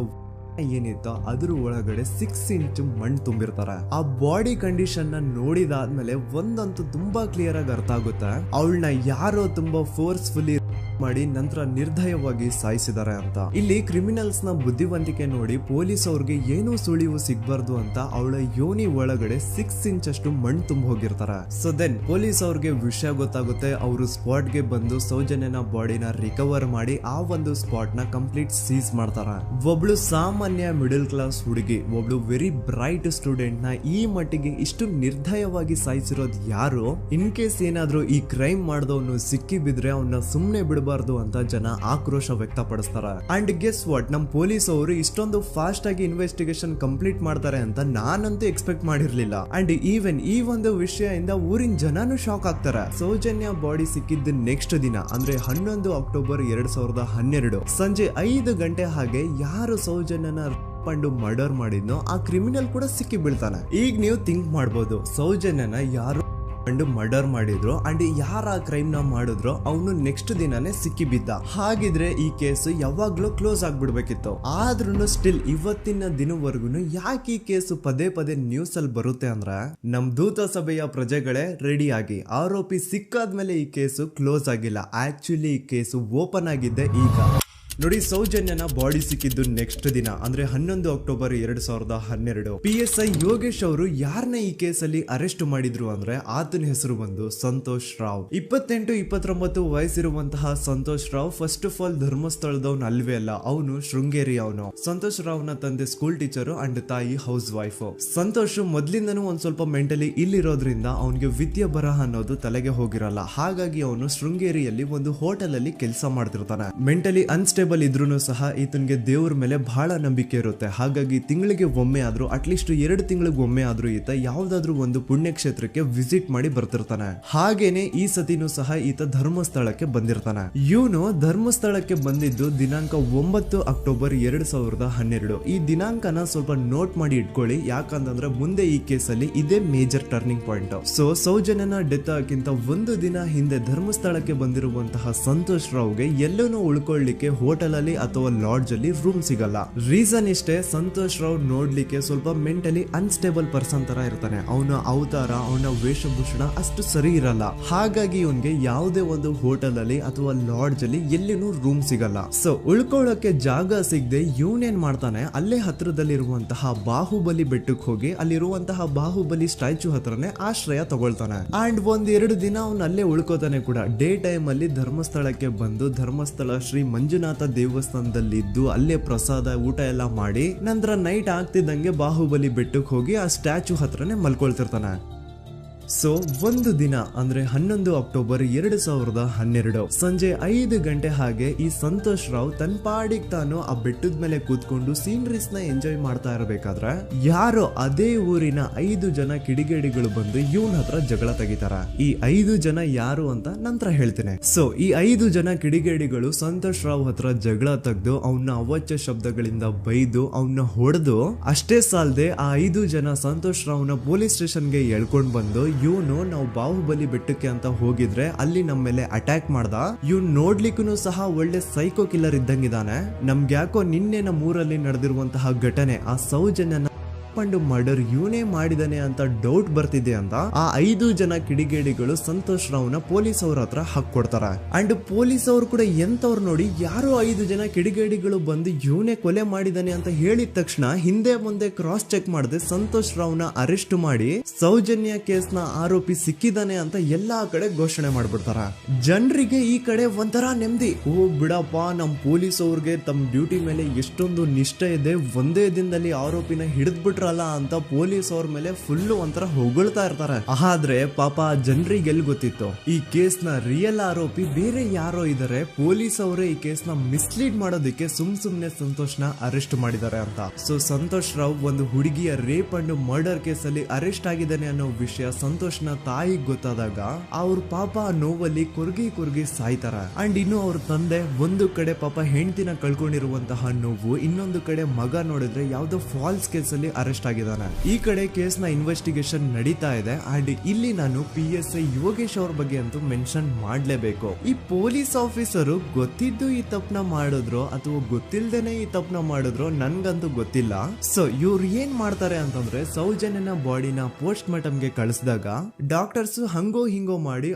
ಏನಿತ್ತೋ ಅದ್ರ ಒಳಗಡೆ ಸಿಕ್ಸ್ ಇಂಚ್ ಮಣ್ಣು ತುಂಬಿರ್ತಾರೆ. ಆ ಬಾಡಿ ಕಂಡೀಷನ್ನ ನೋಡಿದಾದ್ಮೇಲೆ ಒಂದಂತೂ ತುಂಬಾ ಕ್ಲಿಯರ್ ಆಗಿ ಅರ್ಥ ಆಗುತ್ತೆ. ಅವಳನ್ನ ಯಾರೋ ತುಂಬಾ ಫೋರ್ಸ್ಫುಲಿ ಮಾಡಿ ನಂತರ ನಿರ್ದಯವಾಗಿ ಸಾಯಿಸಿದ್ದಾರೆ ಅಂತ. ಇಲ್ಲಿ ಕ್ರಿಮಿನಲ್ಸ್ನ ಬುದ್ಧಿವಂತಿಕೆ ನೋಡಿ ಪೊಲೀಸ್ ಅವ್ರಿಗೆ ಏನೂ ಸುಳಿವು ಸಿಗ್ಬಾರ್ದು ಅಂತ ಅವಳ ಯೋನಿ ಒಳಗಡೆ ಸಿಕ್ಸ್ ಇಂಚ್ ಅಷ್ಟು ಮಣ್ಣು ತುಂಬ ಹೋಗಿರ್ತಾರೆ. ಸೊ ದೆನ್ ಪೊಲೀಸ್ ಅವ್ರಿಗೆ ವಿಷಯ ಗೊತ್ತಾಗುತ್ತೆ, ಅವರು ಸ್ಪಾಟ್ಗೆ ಬಂದು ಸೌಜನ್ಯನ ಬಾಡಿನ ರಿಕವರ್ ಮಾಡಿ ಆ ಒಂದು ಸ್ಪಾಟ್ನ ಕಂಪ್ಲೀಟ್ ಸೀಸ್ ಮಾಡ್ತಾರ. ಒಬ್ಳು ಸಾಮಾನ್ಯ ಮಿಡಲ್ ಕ್ಲಾಸ್ ಹುಡುಗಿ, ಒಬ್ಳು ವೆರಿ ಬ್ರೈಟ್ ಸ್ಟೂಡೆಂಟ್ನ ಈ ಮಟ್ಟಿಗೆ ಇಷ್ಟು ನಿರ್ದಯವಾಗಿ ಸಾಯಿಸಿರೋದು ಯಾರು? ಇನ್ ಕೇಸ್ ಏನಾದ್ರೂ ಈ ಕ್ರೈಮ್ ಮಾಡಿದವನು ಸಿಕ್ಕಿ ಬಿದ್ರೆ ಅವನ್ನ ಸುಮ್ನೆ ಬಿಡಬಾರ್ದು ಅಂತ ಜನ ಆಕ್ರೋಶ ವ್ಯಕ್ತಪಡಿಸ್ತಾರ. ಅಂಡ್ ಗೆಸ್ ವಾಟ್ ನಮ್ ಪೊಲೀಸ್ ಅವರು ಇಷ್ಟೊಂದು ಫಾಸ್ಟ್ ಆಗಿ ಇನ್ವೆಸ್ಟಿಗೇಷನ್ ಕಂಪ್ಲೀಟ್ ಮಾಡ್ತಾರೆ ಅಂತ ನಾನಂತೂ ಎಕ್ಸ್ಪೆಕ್ಟ್ ಮಾಡಿರ್ಲಿಲ್ಲ. ಅಂಡ್ ಈವನ್ ಈ ಒಂದು ವಿಷಯದಿಂದ ಊರಿನ ಜನನು ಶಾಕ್ ಆಗ್ತಾರೆ. ಸೌಜನ್ಯ ಬಾಡಿ ಸಿಕ್ಕಿದ್ದ ನೆಕ್ಸ್ಟ್ ದಿನ, ಅಂದ್ರೆ ಹನ್ನೊಂದು ಅಕ್ಟೋಬರ್ ಎರಡ್ ಸಾವಿರದ ಹನ್ನೆರಡು, ಸಂಜೆ ಐದು ಗಂಟೆ ಹಾಗೆ ಯಾರು ಸೌಜನ್ಯನ ಪಂಡು ಮರ್ಡರ್ ಮಾಡಿದ್ನೋ ಆ ಕ್ರಿಮಿನಲ್ ಕೂಡ ಸಿಕ್ಕಿ ಬೀಳ್ತಾನೆ ಈಗ ನೀವು ಥಿಂಕ್ ಮಾಡ್ಬೋದು, ಸೌಜನ್ಯನ ಯಾರು ಕಂಡು ಮರ್ಡರ್ ಮಾಡಿದ್ರು ಅಂಡ್ ಯಾರ ಆ ಕ್ರೈಮ್ನ ಮಾಡಿದ್ರು, ಅವನು ನೆಕ್ಸ್ಟ್ ದಿನಾನೇ ಸಿಕ್ಕಿ ಬಿದ್ದ. ಹಾಗಿದ್ರೆ ಈ ಕೇಸ್ ಯಾವಾಗ್ಲೂ ಕ್ಲೋಸ್ ಆಗ್ಬಿಡ್ಬೇಕಿತ್ತು. ಆದ್ರೂ ಸ್ಟಿಲ್ ಇವತ್ತಿನ ದಿನವರೆಗೂ ಯಾಕೆ ಈ ಕೇಸ್ ಪದೇ ಪದೇ ನ್ಯೂಸ್ ಅಲ್ಲಿ ಬರುತ್ತೆ ಅಂದ್ರೆ, ನಮ್ ದೂತ ಸಭೆಯ ಪ್ರಜೆಗಳೇ ರೆಡಿ ಆಗಿ, ಆರೋಪಿ ಸಿಕ್ಕಾದ್ಮೇಲೆ ಈ ಕೇಸು ಕ್ಲೋಸ್ ಆಗಿಲ್ಲ. ಆಕ್ಚುಲಿ ಈ ಕೇಸು ಓಪನ್ ಆಗಿದ್ದೆ ಈಗ. ನೋಡಿ, ಸೌಜನ್ಯನ ಬಾಡಿ ಸಿಕ್ಕಿದ್ದು ನೆಕ್ಸ್ಟ್ ದಿನ, ಅಂದ್ರೆ ಹನ್ನೊಂದು ಅಕ್ಟೋಬರ್ ಎರಡ್ ಸಾವಿರದ ಹನ್ನೆರಡು. ಪಿ ಎಸ್ ಐ ಯೋಗೇಶ್ ಅವರು ಯಾರನ್ನ ಈ ಕೇಸಲ್ಲಿ ಅರೆಸ್ಟ್ ಮಾಡಿದ್ರು ಅಂದ್ರೆ ಆತನ ಹೆಸರು ಬಂದು ಸಂತೋಷ್ ರಾವ್. ಇಪ್ಪತ್ತೆಂಟು, ಇಪ್ಪತ್ತೊಂಬತ್ತು ವಯಸ್ಸಿರುವಂತಹ Santosh Rao first of all ಧರ್ಮಸ್ಥಳದವನು ಅಲ್ವೇ ಅಲ್ಲ, ಅವನು ಶೃಂಗೇರಿ ಅವನು. ಸಂತೋಷ್ ರಾವ್ನ ತಂದೆ ಸ್ಕೂಲ್ ಟೀಚರು ಅಂಡ್ ತಾಯಿ ಹೌಸ್ ವೈಫ್ ಸಂತೋಷ್ ಮೊದ್ಲಿಂದನೂ ಒಂದ್ ಸ್ವಲ್ಪ ಮೆಂಟಲಿ ಇಲ್ಲಿರೋದ್ರಿಂದ ಅವನಿಗೆ ವಿದ್ಯೆ ಬರಹ ಅನ್ನೋದು ತಲೆಗೆ ಹೋಗಿರಲ್ಲ. ಹಾಗಾಗಿ ಅವನು ಶೃಂಗೇರಿಯಲ್ಲಿ ಒಂದು ಹೋಟೆಲ್ ಅಲ್ಲಿ ಕೆಲಸ ಮಾಡ್ತಿರ್ತಾನೆ. ಮೆಂಟಲಿ ಅನ್ಸ್ಟೇಬಲ್ ಇದ್ರೂ ಸಹ ಈತನಿಗೆ ದೇವ್ರ ಮೇಲೆ ಬಹಳ ನಂಬಿಕೆ ಇರುತ್ತೆ. ಹಾಗಾಗಿ ತಿಂಗಳಿಗೆ ಒಮ್ಮೆ ಆದ್ರೂ ಅಟ್ಲೀಸ್ಟ್ ಎರಡು ತಿಂಗಳಿಗೆ ಒಮ್ಮೆ ಆದ್ರೂ ಈತ ಯಾವ್ದಾದ್ರು ಒಂದು ಪುಣ್ಯಕ್ಷೇತ್ರಕ್ಕೆ ವಿಸಿಟ್ ಮಾಡಿ ಬರ್ತಿರ್ತಾನೆ. ಹಾಗೇನೆ ಈ ಸತಿನೂ ಸಹ ಈತ ಧರ್ಮಸ್ಥಳಕ್ಕೆ ಬಂದಿರ್ತಾನೆ. ಇವನು ಧರ್ಮಸ್ಥಳಕ್ಕೆ ಬಂದಿದ್ದು ದಿನಾಂಕ ಒಂಬತ್ತು ಅಕ್ಟೋಬರ್ ಎರಡ್ ಸಾವಿರದ ಹನ್ನೆರಡು. ಈ ದಿನಾಂಕನ ಸ್ವಲ್ಪ ನೋಟ್ ಮಾಡಿ ಇಟ್ಕೊಳ್ಳಿ. ಯಾಕಂತಂದ್ರೆ ಮುಂದೆ ಈ ಕೇಸಲ್ಲಿ ಇದೇ ಮೇಜರ್ ಟರ್ನಿಂಗ್ ಪಾಯಿಂಟ್ ಸೊ ಸೌಜನ್ಯನ ಡೆತ್ ಆಗಿಂತ ಒಂದು ದಿನ ಹಿಂದೆ ಧರ್ಮಸ್ಥಳಕ್ಕೆ ಬಂದಿರುವಂತಹ ಸಂತೋಷ್ ರಾವ್ಗೆ ಎಲ್ಲನೂ ಉಳ್ಕೊಳ್ಳಿಕ್ಕೆ ಹೋಟೆಲ್ ಅಲ್ಲಿ ಅಥವಾ ಲಾಡ್ಜ್ ಅಲ್ಲಿ ರೂಮ್ ಸಿಗಲ್ಲ. ರೀಸನ್ ಇಷ್ಟೇ, ಸಂತೋಷ್ ರಾವ್ ನೋಡ್ಲಿಕ್ಕೆ ಸ್ವಲ್ಪ ಮೆಂಟಲಿ ಅನ್ಸ್ಟೇಬಲ್ ಪರ್ಸನ್ ತರ ಇರ್ತಾನೆ. ಅವನ ಅವತಾರ, ಅವನ ವೇಷಭೂಷಣ ಅಷ್ಟು ಸರಿ ಇರಲ್ಲ. ಹಾಗಾಗಿ ಇವನ್ಗೆ ಯಾವುದೇ ಒಂದು ಹೋಟೆಲ್ ಅಲ್ಲಿ ಅಥವಾ ಲಾಡ್ಜ್ ಅಲ್ಲಿ ಎಲ್ಲಿನೂ ರೂಮ್ ಸಿಗಲ್ಲ. ಸೊ ಉಳ್ಕೊಳ್ಳೋಕೆ ಜಾಗ ಸಿಗದೆ ಏನ್ ಮಾಡ್ತಾನೆ, ಅಲ್ಲೇ ಹತ್ರದಲ್ಲಿರುವಂತಹ ಬಾಹುಬಲಿ ಬೆಟ್ಟಕ್ಕೆ ಹೋಗಿ ಅಲ್ಲಿರುವಂತಹ ಬಾಹುಬಲಿ ಸ್ಟ್ಯಾಚು ಹತ್ರನೇ ಆಶ್ರಯ ತಗೊಳ್ತಾನೆ. ಅಂಡ್ ಒಂದ್ ಎರಡು ದಿನ ಅವನು ಅಲ್ಲೇ ಉಳ್ಕೋತಾನೆ ಕೂಡ. ಡೇ ಟೈಮ್ ಅಲ್ಲಿ ಧರ್ಮಸ್ಥಳಕ್ಕೆ ಬಂದು ಧರ್ಮಸ್ಥಳ ಶ್ರೀ ಮಂಜುನಾಥ ದೇವಸ್ಥಾನದಲ್ಲಿದ್ದು ಅಲ್ಲೇ ಪ್ರಸಾದ, ಊಟ ಎಲ್ಲ ಮಾಡಿ ನಂತರ ನೈಟ್ ಆಗ್ತಿದ್ದಂಗೆ ಬಾಹುಬಲಿ ಬೆಟ್ಟಕ್ಕೆ ಹೋಗಿ ಆ ಸ್ಟ್ಯಾಚು ಹತ್ರನೇ ಮಲ್ಕೊಳ್ತಿರ್ತಾನೆ. ಸೊ ಒಂದು ದಿನ, ಅಂದ್ರೆ ಹನ್ನೊಂದು ಅಕ್ಟೋಬರ್ ಎರಡು ಸಾವಿರದ ಹನ್ನೆರಡು, ಸಂಜೆ ಐದು ಗಂಟೆ ಹಾಗೆ ಈ ಸಂತೋಷ್ ರಾವ್ ತನ್ನ ಪಾಡಿಗೆ ತಾನು ಆ ಬೆಟ್ಟದ ಮೇಲೆ ಕೂತ್ಕೊಂಡು ಸೀನರೀಸ್ನ ಎಂಜಾಯ್ ಮಾಡ್ತಾ ಇರಬೇಕಾದ್ರೆ, ಯಾರೋ ಅದೇ ಊರಿನ ಐದು ಜನ ಕಿಡಿಗೇಡಿಗಳು ಬಂದು ಇವನ್ ಹತ್ರ ಜಗಳ ತೆಗಿತಾರ. ಈ ಐದು ಜನ ಯಾರು ಅಂತ ನಂತರ ಹೇಳ್ತೇನೆ. ಸೊ ಈ ಐದು ಜನ ಕಿಡಿಗೇಡಿಗಳು ಸಂತೋಷ್ ರಾವ್ ಹತ್ರ ಜಗಳ ತೆಗೆದು, ಅವನ ಅವಾಚ್ಯ ಶಬ್ದಗಳಿಂದ ಬೈದು ಅವನ್ನ ಹೊಡೆದು, ಅಷ್ಟೇ ಸಾಲದೆ ಆ ಐದು ಜನ ಸಂತೋಷ್ ರಾವ್ನ ಪೊಲೀಸ್ ಸ್ಟೇಷನ್ಗೆ ಎಳ್ಕೊಂಡ್ ಬಂದು ಇವನು ನಾವು ಬಾಹುಬಲಿ ಬೆಟ್ಟಕ್ಕೆ ಅಂತ ಹೋಗಿದ್ರೆ ಅಲ್ಲಿ ನಮ್ಮ ಮೇಲೆ ಅಟ್ಯಾಕ್ ಮಾಡ್ದ. ಇವ್ನು ನೋಡ್ಲಿಕ್ಕೂ ಸಹ ಒಳ್ಳೆ ಸೈಕೋ ಕಿಲ್ಲರ್ ಇದ್ದಂಗಿದಾನೆ ನಮ್ಗೆ ಯಾಕೋ ನಿನ್ನೆ ನಮ್ಮ ಊರಲ್ಲಿ ನಡೆದಿರುವಂತಹ ಘಟನೆ, ಆ ಸೌಜನ್ಯನ ಪಂಡು ಮರ್ಡರ್ ಇವನೇ ಮಾಡಿದಾನೆ ಅಂತ ಡೌಟ್ ಬರ್ತಿದೆ ಅಂತ ಆ ಐದು ಜನ ಕಿಡಿಗೇಡಿಗಳು ಸಂತೋಷ್ ರಾವ್ನ ಪೊಲೀಸ್ ಅವ್ರ ಹತ್ರ ಹಾಕೊಡ್ತಾರ ಅಂಡ್ ಪೊಲೀಸ್ ಅವ್ರು ಕೂಡ ಎಂತವ್ರು ನೋಡಿ ಯಾರೋ ಐದು ಜನ ಕಿಡಿಗೇಡಿಗಳು ಬಂದು ಇವನೇ ಕೊಲೆ ಮಾಡಿದಾನೆ ಅಂತ ಹೇಳಿದ ತಕ್ಷಣ ಹಿಂದೆ ಮುಂದೆ ಕ್ರಾಸ್ ಚೆಕ್ ಮಾಡದೆ ಸಂತೋಷ್ ರಾವ್ನ ಅರೆಸ್ಟ್ ಮಾಡಿ ಸೌಜನ್ಯ ಕೇಸ್ನ ಆರೋಪಿ ಸಿಕ್ಕಿದಾನೆ ಅಂತ ಎಲ್ಲಾ ಕಡೆ ಘೋಷಣೆ ಮಾಡ್ಬಿಡ್ತಾರ. ಜನರಿಗೆ ಈ ಕಡೆ ಒಂಥರ ನೆಮ್ಮದಿ. ಓ ಬಿಡಪ್ಪ, ನಮ್ ಪೊಲೀಸ್ ಅವ್ರಿಗೆ ತಮ್ಮ ಡ್ಯೂಟಿ ಮೇಲೆ ಎಷ್ಟೊಂದು ನಿಷ್ಠೆ ಇದೆ. ಒಂದೇ ದಿನದಲ್ಲಿ ಆರೋಪಿನ ಹಿಡಿದ್ಬಿಟ್ರಲ್ಲ ಅಂತ ಪೊಲೀಸ್ ಅವ್ರ ಮೇಲೆ ಫುಲ್ ಒಂಥರ ಹೊಗಳ್ತಾ ಇರ್ತಾರೆ. ಆದ್ರೆ ಪಾಪ ಜನರಿಗೆ ಎಲ್ಲಿ ಗೊತ್ತಿತ್ತು? ಈ ಕೇಸ್ನ ರಿಯಲ್ ಆರೋಪಿ ಬೇರೆ ಯಾರೋ ಇದಾರೆ, ಪೊಲೀಸ್ ಅವರೇ ಈ ಕೇಸ್ನ ಮಿಸ್ಲೀಡ್ ಮಾಡೋದಕ್ಕೆ ಸುಮ್ ಸುಮ್ನೆ ಸಂತೋಷ್ನ ಅರೆಸ್ಟ್ ಮಾಡಿದ್ದಾರೆ ಅಂತ. ಸೊ ಸಂತೋಷ್ ರಾವ್ ಒಂದು ಹುಡುಗಿಯ ರೇಪ್ ಅಂಡ್ ಮರ್ಡರ್ ಕೇಸ್ ಅಲ್ಲಿ ಅರೆಸ್ಟ್ ಆಗಿದ್ದಾನೆ ಅನ್ನೋ ವಿಷಯ ಸಂತೋಷ್ನ ತಾಯಿಗೆ ಗೊತ್ತಾದಾಗ ಅವ್ರ ಪಾಪ ನೋವಲ್ಲಿ ಕೊರ್ಗಿ ಕೊರ್ಗಿ ಸಾಯ್ತಾರ. ಅಂಡ್ ಇನ್ನು ಅವ್ರ ತಂದೆ ಒಂದು ಕಡೆ ಪಾಪ ಹೆಂಡತಿನ ಕಳ್ಕೊಂಡಿರುವಂತಹ ನೋವು, ಇನ್ನೊಂದು ಕಡೆ ಮಗ ನೋಡಿದ್ರೆ ಯಾವ್ದೋ ಫಾಲ್ಸ್ ಕೇಸಲ್ಲಿ ಅರೆಸ್ಟ್ ಆಗಿದ್ದಾನೆ. ಈ ಕಡೆ ಕೇಸ್ನ ಇನ್ವೆಸ್ಟಿಗೇಷನ್ ನಡೀತಾ ಇದೆ. ಅಂಡ್ ಇಲ್ಲಿ ನಾನು ಪಿ ಎಸ್ ಐ ಯೋಗೇಶ್ ಅವ್ರ ಬಗ್ಗೆ ಅಂತೂ ಮೆನ್ಷನ್ ಮಾಡ್ಲೇಬೇಕು. ಈ ಪೊಲೀಸ್ ಆಫೀಸರು ಗೊತ್ತಿದ್ದು ಈ ತಪ್ಪನ ಮಾಡಿದ್ರು ಅಥವಾ ಗೊತ್ತಿಲ್ದೇನೆ ಈ ತಪ್ಪನ ಮಾಡಿದ್ರು ನನ್ಗಂತೂ ಗೊತ್ತಿಲ್ಲ. ಸೊ ಇವ್ರು ಏನ್ ಮಾಡ್ತಾರೆ ಅಂತಂದ್ರೆ ಸೌಜನ್ಯನ ಬಾಡಿನ ಪೋಸ್ಟ್ ಮಾರ್ಟಮ್ಗೆ ಕಳಿಸಿದಾಗ ಡಾಕ್ಟರ್ಸ್ ಹಂಗೋ ಹಿಂಗೋ ಮಾಡಿ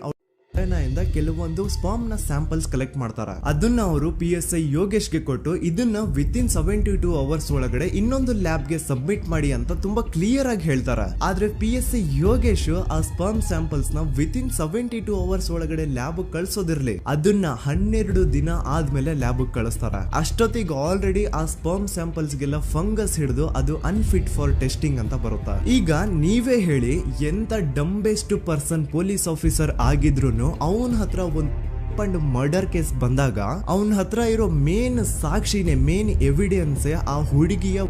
ಇಂದ ಕೆಲವೊಂದು ಸ್ಪಾಮ್ನ ಸ್ಯಾಂಪಲ್ಸ್ ಕಲೆಕ್ಟ್ ಮಾಡ್ತಾರೆ. ಅದನ್ನ ಅವರು ಪಿ ಎಸ್ ಐ ಯೋಗೇಶ್ಗೆ ಕೊಟ್ಟು ಇದನ್ನ within seventy two hours ಒಳಗಡೆ ಇನ್ನೊಂದು ಲ್ಯಾಬ್ಗೆ ಸಬ್ಮಿಟ್ ಮಾಡಿ ಅಂತ ತುಂಬಾ ಕ್ಲಿಯರ್ ಆಗಿ ಹೇಳ್ತಾರೆ. ಆದ್ರೆ ಪಿ ಎಸ್ ಐ ಯೋಗೇಶ್ ಆ ಸ್ಪರ್ಮ್ ಸ್ಯಾಂಪಲ್ಸ್ನ within seventy two hours ಒಳಗಡೆ ಲ್ಯಾಬ್ ಕಳ್ಸೋದಿರ್ಲಿ. ಅದನ್ನ ಹನ್ನೆರಡು ದಿನ ಆದ್ಮೇಲೆ ಲ್ಯಾಬ್ ಕಳಿಸ್ತಾರ. ಅಷ್ಟೊತ್ತಿಗೆ ಆಲ್ರೆಡಿ ಆ ಸ್ಪರ್ಮ್ ಸ್ಯಾಂಪಲ್ಸ್ ಗೆಲ್ಲ ಫಂಗಸ್ ಹಿಡಿದು ಅದು ಅನ್ಫಿಟ್ ಫಾರ್ ಟೆಸ್ಟಿಂಗ್ ಅಂತ ಬರುತ್ತಾ. ಈಗ ನೀವೇ ಹೇಳಿ ಎಂತ ಡಂಬೆಸ್ಟ್ ಪರ್ಸನ್ ಪೊಲೀಸ್ ಆಫೀಸರ್ ಆಗಿದ್ರು ಅವನ ಹತ್ರ ಒಂದು ಅಂಡ್ ಮರ್ಡರ್ ಕೇಸ್ ಬಂದಾಗ ಅವನ ಹತ್ರ ಇರೋ ಮೇನ್ ಸಾಕ್ಷಿನೇ ಮೇನ್ ಎವಿಡೆನ್ಸ್ ಆ ಹುಡುಗಿಯ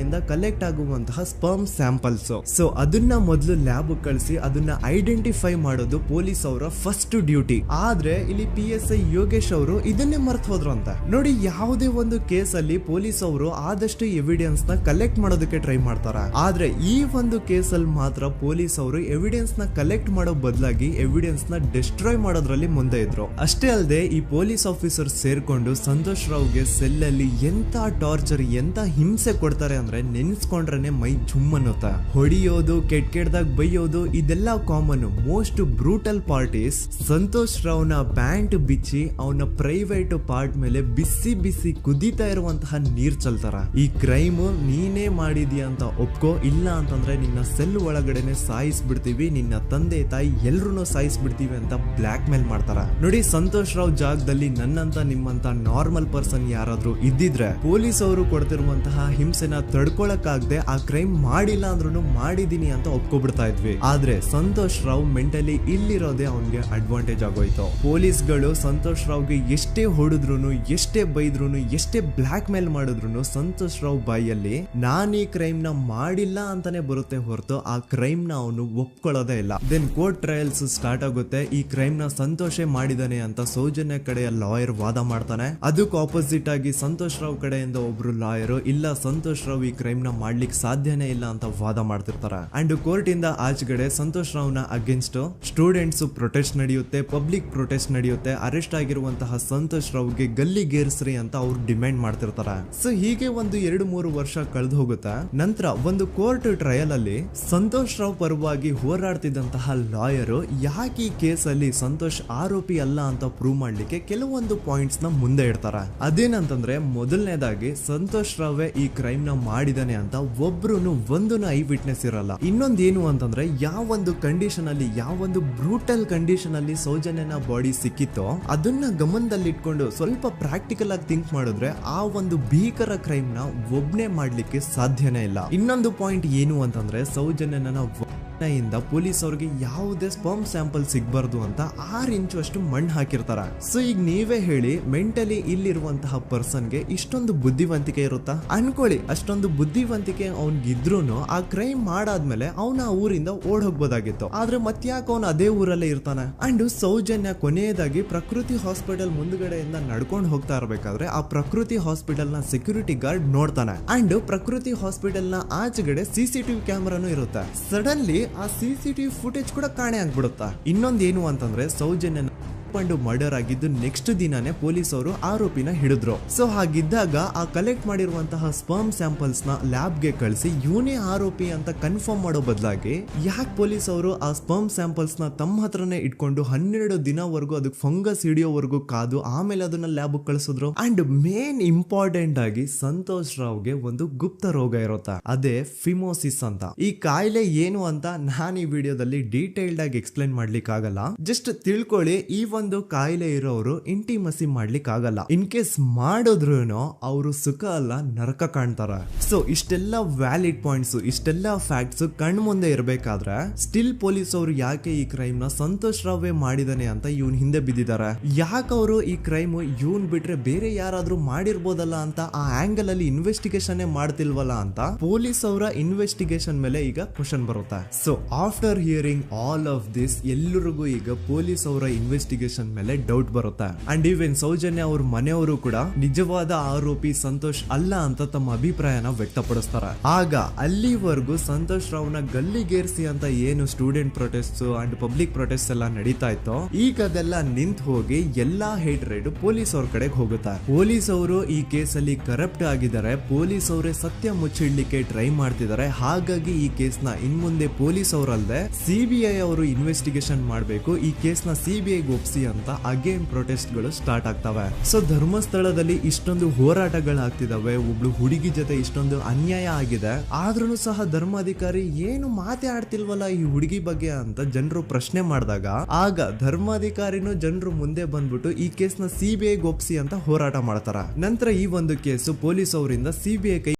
ಇಂದ ಕಲೆಕ್ಟ್ ಆಗುವಂತಹ ಸ್ಪರ್ಮ್ ಸ್ಯಾಂಪಲ್ಸ್ ಸೊ ಅದನ್ನ ಮೊದಲು ಲ್ಯಾಬ್ ಕಳಿಸಿ, ಅದನ್ನ ಐಡೆಂಟಿಫೈ ಮಾಡೋದು ಪೊಲೀಸ್ ಅವರ ಫಸ್ಟ್ ಡ್ಯೂಟಿ ಆದ್ರೆ ಇಲ್ಲಿ ಪಿ ಎಸ್ ಐ ಯೋಗೇಶ್ ಅವರು ಇದನ್ನೇ ಮರ್ತ್ ಹೋದ್ರು ಅಂತ. ನೋಡಿ, ಯಾವುದೇ ಒಂದು ಕೇಸ್ ಅಲ್ಲಿ ಪೊಲೀಸ್ ಅವರು ಆದಷ್ಟು ಎವಿಡೆನ್ಸ್ನ ಕಲೆಕ್ಟ್ ಮಾಡೋದಕ್ಕೆ ಟ್ರೈ ಮಾಡ್ತಾರ. ಆದ್ರೆ ಈ ಒಂದು ಕೇಸ್ ಅಲ್ಲಿ ಮಾತ್ರ ಪೊಲೀಸ್ ಅವರು ಎವಿಡೆನ್ಸ್ನ ಕಲೆಕ್ಟ್ ಮಾಡೋ ಬದಲಾಗಿ ಎವಿಡೆನ್ಸ್ನ ಡಿಸ್ಟ್ರಾಯ್ ಮಾಡೋದ್ರಲ್ಲಿ ಮುಂದೆ ಇದ್ರು. ಅಷ್ಟೇ ಅಲ್ಲದೆ ಈ ಪೊಲೀಸ್ ಆಫೀಸರ್ ಸೇರ್ಕೊಂಡು ಸಂತೋಷ್ ರಾವ್ಗೆ ಸೆಲ್ ಅಲ್ಲಿ ಎಂತ ಟಾರ್ಚರ್ ಎಂತ ಹಿಂಸೆ ಕೊಡ್ತಾರೆ ಅಂದ್ರೆ ನೆನ್ಸ್ಕೊಂಡ್ರೆ ಮೈ ಜುಮ್ ಅನ್ನುತ್ತ ಹೊಡಿಯೋದು ಕೆಟ್ ಕೆಟ್ಟದಾಗ ಬೈಯೋದು, ಇದೆಲ್ಲ common most brutal parties Santosh ರಾವ್ನ pant ಬಿಚ್ಚಿ ಅವನ ಪ್ರೈವೇಟ್ ಪಾರ್ಟ್ ಮೇಲೆ ಬಿಸಿ ಬಿಸಿ ಕುದೀತಾ ಇರುವಂತಹ ನೀರ್ ಚಲ್ತಾರ. ಈ ಕ್ರೈಮ್ ನೀನೇ ಮಾಡಿದೀಯ ಅಂತ ಒಪ್ಕೋ, ಇಲ್ಲ ಅಂತಂದ್ರೆ ನಿನ್ನ ಸೆಲ್ ಒಳಗಡೆನೆ ಸಾಯಿಸ್ಬಿಡ್ತೀವಿ, ನಿನ್ನ ತಂದೆ ತಾಯಿ ಎಲ್ರು ಸಾಯಿಸ್ಬಿಡ್ತೀವಿ ಅಂತ ಬ್ಲಾಕ್ ಮೇಲ್ ಮಾಡ್ತಾರ. ನೋಡಿ ಸಂತೋಷ್ ರಾವ್ ಜಾಗದಲ್ಲಿ ನನ್ನಂತ ನಿಮ್ಮಂತ ನಾರ್ಮಲ್ ಪರ್ಸನ್ ಯಾರಾದ್ರೂ ಇದ್ದಿದ್ರೆ ಪೊಲೀಸ್ ಅವರು ಕೊಡ್ತಿರುವಂತಹ ಹಿಂಸೆನ ತಡ್ಕೊಳಕ್ಕಾಗದೆ ಆ ಕ್ರೈಮ್ ಮಾಡಿಲ್ಲ ಅಂದ್ರೂ ಮಾಡಿದೀನಿ ಅಂತ ಒಪ್ಕೊಬಿಡ್ತಾ ಇದ್ವಿ. ಆದ್ರೆ ಸಂತೋಷ್ ರಾವ್ ಮೆಂಟಲಿ ಇಲ್ಲಿರೋದೇ ಅವನ್ಗೆ ಅಡ್ವಾಂಟೇಜ್ ಆಗೋಯ್ತು. ಪೊಲೀಸ್ಗಳು ಸಂತೋಷ್ ರಾವ್ಗೆ ಎಷ್ಟೇ ಹೊಡೆದ್ರು ಎಷ್ಟೇ ಬೈದ್ರು ಎಷ್ಟೇ ಬ್ಲಾಕ್ ಮೇಲ್ ಮಾಡಿದ್ರು ಸಂತೋಷ್ ರಾವ್ ಬಾಯಲ್ಲಿ, ನಾನ್ ಈ ಕ್ರೈಮ್ನ ಮಾಡಿಲ್ಲ ಅಂತಾನೆ ಬರುತ್ತೆ ಹೊರತು ಆ ಕ್ರೈಮ್ನ ಅವನು ಒಪ್ಕೊಳ್ಳೋದೇ ಇಲ್ಲ. ದೆನ್ ಕೋರ್ಟ್ ಟ್ರಯಲ್ಸ್ ಸ್ಟಾರ್ಟ್ ಆಗುತ್ತೆ. ಈ ಕ್ರೈಮ್ನ ಸಂತೋಷೇ ಮಾಡಿದಾನೆ ಅಂತ ಸೌಜನ್ಯ ಕಡೆಯ ಲಾಯರ್ ವಾದ ಮಾಡ್ತಾನೆ. ಅದಕ್ಕೆ ಆಪೋಸಿಟ್ ಆಗಿ ಸಂತೋಷ್ ರಾವ್ ಕಡೆಯಿಂದ ಒಬ್ರು ಲಾಯರ್ ಇಲ್ಲ ಸಂತೋಷ್ ರಾವ್ ಈ ಕ್ರೈಮ್ನ ಮಾಡ್ಲಿಕ್ಕೆ ಸಾಧ್ಯನೇ ಇಲ್ಲ ಅಂತ ವಾದ ಮಾಡ್ತಿರ್ತಾರೆ. ಅಂಡ್ ಕೋರ್ಟ್ ಇಂದ ಆಚೆಗಡೆ ಸಂತೋಷ್ ರಾವ್ನ ಅಗೇನ್ಸ್ಟ್ ಸ್ಟೂಡೆಂಟ್ಸ್ ಪ್ರೊಟೆಸ್ಟ್ ನಡೆಯುತ್ತೆ ಪಬ್ಲಿಕ್ ಪ್ರೊಟೆಸ್ಟ್ ನಡೆಯುತ್ತೆ ಅರೆಸ್ಟ್ ಆಗಿರುವಂತಹ ಸಂತೋಷ್ ಗಲ್ಲಿ ಗಲ್ಲಿಗೇರಿಸ್ರಿ ಅಂತ ಅವ್ರು ಡಿಮ್ಯಾಂಡ್ ಮಾಡ್ತಿರ್ತಾರೆ. ಸೊ ಹೀಗೆ ಒಂದು ಎರಡು ಮೂರು ವರ್ಷ ಕಳೆದು ಹೋಗುತ್ತೆ, ನಂತರ ಒಂದು ಕೋರ್ಟ್ ಟ್ರಯಲ್ ಅಲ್ಲಿ ಸಂತೋಷ್ ರಾವ್ ಪರವಾಗಿ ಹೋರಾಡ್ತಿದ್ದಂತಹ ಲಾಯರ್ ಯಾಕೆ ಈ ಕೇಸ್ ಅಲ್ಲಿ ಸಂತೋಷ್ ಆರೋಪಿ ಅಲ್ಲ ಅಂತ ಪ್ರೂವ್ ಮಾಡ್ಲಿಕ್ಕೆ ಕೆಲವೊಂದು ಪಾಯಿಂಟ್ಸ್ನ ಮುಂದೆ ಇಡ್ತಾರೆ. ಅದೇನಂತಂದ್ರೆ ಮೊದಲನೇದಾಗಿ ಸಂತೋಷ್ ರಾವ್ ಈ ಕ್ರೈಮ್ನ ಮಾಡಿದಾನೆ ಅಂತ ಒಬ್ರು ಒಂದು ಐ ವಿಟ್ನೆಸ್ ಇರಲ್ಲ. ಇನ್ನೊಂದೇನು ಅಂತಂದ್ರೆ ಯಾವ ಒಂದು ಕಂಡೀಷನ್ ಅಲ್ಲಿ ಯಾವ ಒಂದು ಬ್ರೂಟಲ್ ಕಂಡೀಷನ್ ಅಲ್ಲಿ ಸೌಜನ್ಯನ ಬಾಡಿ ಸಿಕ್ಕಿತ್ತೋ, ಅದನ್ನ ಗಮನದಲ್ಲಿಟ್ಕೊಂಡು ಸ್ವಲ್ಪ ಪ್ರಾಕ್ಟಿಕಲ್ ಆಗಿ ಥಿಂಕ್ ಮಾಡಿದ್ರೆ ಆ ಒಂದು ಭೀಕರ ಕ್ರೈಮ್ನ ಒಬ್ನೇ ಮಾಡ್ಲಿಕ್ಕೆ ಸಾಧ್ಯನೇ ಇಲ್ಲ. ಇನ್ನೊಂದು ಪಾಯಿಂಟ್ ಏನು ಅಂತಂದ್ರೆ ಸೌಜನ್ಯನ ಇಂದ ಪೊಲೀಸ್ ಅವ್ರಿಗೆ ಯಾವುದೇ ಸ್ಪರ್ಮ್ ಸ್ಯಾಂಪಲ್ ಸಿಗ್ಬಾರ್ದು ಅಂತ ಆರ್ ಇಂಚು ಅಷ್ಟು ಮಣ್ಣು ಹಾಕಿರ್ತಾರ. ಸೊ ಈಗ ನೀವೇ ಹೇಳಿ ಮೆಂಟಲಿ ಇಲ್ಲಿರುವಂತಹ ಪರ್ಸನ್ಗೆ ಇಷ್ಟೊಂದು ಬುದ್ಧಿವಂತಿಕೆ ಇರುತ್ತಾ? ಅನ್ಕೊಳ್ಳಿ, ಅಷ್ಟೊಂದು ಬುದ್ಧಿವಂತಿಕೆ ಅವ್ನಿಗಿದ್ರು ಆ ಕ್ರೈಮ್ ಮಾಡಾದ್ಮೇಲೆ ಅವನ ಆ ಊರಿಂದ ಓಡ್ ಹೋಗ್ಬೋದಾಗಿತ್ತು ಆದ್ರೆ ಮತ್ತ್ಯಾಕೆ ಅವನು ಅದೇ ಊರಲ್ಲೇ ಇರ್ತಾನೆ? ಅಂಡ್ ಸೌಜನ್ಯ ಕೊನೆಯದಾಗಿ ಪ್ರಕೃತಿ ಹಾಸ್ಪಿಟಲ್ ಮುಂದ್ಗಡೆಯಿಂದ ನಡ್ಕೊಂಡು ಹೋಗ್ತಾ ಇರ್ಬೇಕಾದ್ರೆ ಆ ಪ್ರಕೃತಿ ಹಾಸ್ಪಿಟಲ್ನ ಸೆಕ್ಯೂರಿಟಿ ಗಾರ್ಡ್ ನೋಡ್ತಾನೆ. ಅಂಡ್ ಪ್ರಕೃತಿ ಹಾಸ್ಪಿಟಲ್ನ ಆಚೆಗಡೆ ಸಿಸಿಟಿವಿ ಕ್ಯಾಮರಾನು ಇರುತ್ತೆ. ಸಡನ್ಲಿ ಆ ಸಿಸಿಟಿವಿ ಫುಟೇಜ್ ಕೂಡ ಕಾಣೆ ಆಗ್ಬಿಡುತ್ತಾ? ಇನ್ನೊಂದೇನು ಅಂತಂದ್ರೆ ಸೌಜನ್ಯ ಕಂಡು ಮರ್ಡರ್ ಆಗಿದ್ದು ನೆಕ್ಸ್ಟ್ ದಿನಾನೇ ಪೊಲೀಸ್ ಅವರು ಆರೋಪಿನ ಹಿಡಿದ್ರು. ಸೊ ಹಾಗಿದ್ದಾಗ ಆ ಕಲೆಕ್ಟ್ ಮಾಡಿರುವಂತಹ ಸ್ಪರ್ಮ್ ಸ್ಯಾಂಪಲ್ಸ್ನ ಲ್ಯಾಬ್ಗೆ ಕಳಿಸಿ ಇವನೇ ಆರೋಪಿ ಅಂತ ಕನ್ಫರ್ಮ್ ಮಾಡೋ ಬದಲಾಗಿ ಯಾಕೆ ಪೊಲೀಸ್ ಅವರು ಆ ಸ್ಪರ್ಮ್ ಸ್ಯಾಂಪಲ್ಸ್ನ ತಮ್ಮ ಹತ್ರನೇ ಇಟ್ಕೊಂಡು ಹನ್ನೆರಡು ದಿನವರೆಗೂ ಅದಕ್ಕೆ ಫಂಗಸ್ ಹಿಡಿಯೋವರೆಗೂ ಕಾದು ಆಮೇಲೆ ಅದನ್ನ ಲ್ಯಾಬ್ ಕಳಿಸಿದ್ರು? ಅಂಡ್ ಮೇನ್ ಇಂಪಾರ್ಟೆಂಟ್ ಆಗಿ ಸಂತೋಷ್ ರಾವ್ಗೆ ಒಂದು ಗುಪ್ತ ರೋಗ ಇರುತ್ತ ಅದೇ ಫಿಮೋಸಿಸ್ ಅಂತ. ಈ ಕಾಯಿಲೆ ಏನು ಅಂತ ನಾನು ಈ ವಿಡಿಯೋದಲ್ಲಿ ಡೀಟೇಲ್ಡ್ ಆಗಿ ಎಕ್ಸ್ಪ್ಲೈನ್ ಮಾಡ್ಲಿಕ್ಕೆ ಆಗಲ್ಲ ಜಸ್ಟ್ ತಿಳ್ಕೊಳ್ಳಿ, ಈ ಕಾಯಿಲೆ ಇರೋರು ಇಂಟಿಮಸಿ ಮಾಡ್ಲಿಕ್ಕೆ ಆಗಲ್ಲ ಇನ್ ಕೇಸ್ ಮಾಡಿದ್ರು ಅವರು ಸುಖ ಅಲ್ಲ, ನರಕ ಕಾಣ್ತಾರ. ಸೊ ಇಷ್ಟೆಲ್ಲ ವ್ಯಾಲಿಡ್ ಪಾಯಿಂಟ್ಸ್ ಇಷ್ಟೆಲ್ಲ ಫ್ಯಾಕ್ಟ್ಸ್ ಕಣ್ ಮುಂದೆ ಇರಬೇಕಾದ್ರೆ ಸ್ಟಿಲ್ ಪೊಲೀಸ್ ಅವರು ಯಾಕೆ ಈ ಕ್ರೈಮ್ನ ಸಂತೋಷ್ ರಾವೇ ಮಾಡಿದಾನೆ ಅಂತ ಇವನ್ ಹಿಂದೆ ಬಿದ್ದಿದ್ದಾರೆ ಯಾಕೆ ಅವರು ಈ ಕ್ರೈಮ್ ಇವನ್ ಬಿಟ್ರೆ ಬೇರೆ ಯಾರಾದ್ರೂ ಮಾಡಿರ್ಬೋದಲ್ಲ ಅಂತ ಆ ಆಂಗಲ್ ಅಲ್ಲಿ ಇನ್ವೆಸ್ಟಿಗೇಷನ್ ಮಾಡ್ತಿಲ್ವಲ್ಲ ಅಂತ ಪೊಲೀಸ್ ಅವರ ಇನ್ವೆಸ್ಟಿಗೇಷನ್ ಮೇಲೆ ಈಗ ಕ್ವಶನ್ ಬರುತ್ತೆ. So after hearing all of this ಎಲ್ಲರಿಗೂ ಈಗ ಪೊಲೀಸ್ ಅವರ ಇನ್ವೆಸ್ಟಿಗೇಷನ್ ಇನ್ವೆಸ್ಟಿಗೇಷನ್ ಮೇಲೆ ಡೌಟ್ ಬರುತ್ತೆ? ಅಂಡ್ ಈವನ್ ಸೌಜನ್ಯ ಅವ್ರ ಮನೆಯವರು ಕೂಡ ನಿಜವಾದ ಆರೋಪಿ ಸಂತೋಷ್ ಅಲ್ಲ ಅಂತ ತಮ್ಮ ಅಭಿಪ್ರಾಯನ ವ್ಯಕ್ತಪಡಿಸ್ತಾರೆ. ಆಗ ಅಲ್ಲಿವರೆಗೂ ಸಂತೋಷ್ ರಾವ್ನ ಗಲ್ಲಿಗೇರಿಸಿ ಅಂತ ಏನು student protest and public protest ಎಲ್ಲ ನಡೀತಾ ಇತ್ತು, ಈಗ ಅದೆಲ್ಲ ನಿಂತ್ ಹೋಗಿ ಎಲ್ಲಾ ಹೇಟ್ ರೈಡ್ ಪೊಲೀಸ್ ಅವ್ರ ಕಡೆಗೆ ಹೋಗುತ್ತೆ? ಪೊಲೀಸ್ ಅವರು ಈ ಕೇಸಲ್ಲಿ ಕರಪ್ಟ್ ಆಗಿದ್ದಾರೆ ಪೊಲೀಸ್ ಅವರೇ ಸತ್ಯ ಮುಚ್ಚಿಡ್ಲಿಕ್ಕೆ ಟ್ರೈ ಮಾಡ್ತಿದ್ದಾರೆ. ಹಾಗಾಗಿ ಈ ಕೇಸ್ನ ಇನ್ ಮುಂದೆ ಪೊಲೀಸ್ ಅವರಲ್ಲದೆ ಸಿಬಿಐ ಅವರು ಇನ್ವೆಸ್ಟಿಗೇಷನ್ ಮಾಡಬೇಕು, ಈ ಕೇಸ್ನ ಸಿಬಿಐ ಒಪ್ಸಿ ಅಂತ ಅಗೇನ್ ಪ್ರೊಟೆಸ್ಟ್ಗಳು ಸ್ಟಾರ್ಟ್ ಆಗ್ತವೆ. ಸೊ ಧರ್ಮಸ್ಥಳದಲ್ಲಿ ಇಷ್ಟೊಂದು ಹೋರಾಟಗಳಾಗ್ತಿದಾವೆ, ಒಬ್ಳು ಹುಡುಗಿ ಜೊತೆ ಇಷ್ಟೊಂದು ಅನ್ಯಾಯ ಆಗಿದೆ. ಆದ್ರೂ ಸಹ ಧರ್ಮಾಧಿಕಾರಿ ಏನು ಮಾತೆ ಆಡ್ತಿಲ್ವಲ್ಲ ಈ ಹುಡುಗಿ ಬಗ್ಗೆ ಅಂತ ಜನರು ಪ್ರಶ್ನೆ ಮಾಡಿದಾಗ, ಆಗ ಧರ್ಮಾಧಿಕಾರಿನೂ ಜನರು ಮುಂದೆ ಬಂದ್ಬಿಟ್ಟು ಈ ಕೇಸ್ನ ಸಿಬಿಐ ಒಪ್ಸಿ ಅಂತ ಹೋರಾಟ ಮಾಡ್ತಾರ. ನಂತರ ಈ ಒಂದು ಕೇಸು ಪೊಲೀಸ್ ಅವರಿಂದ ಸಿಬಿಐ ಕೈ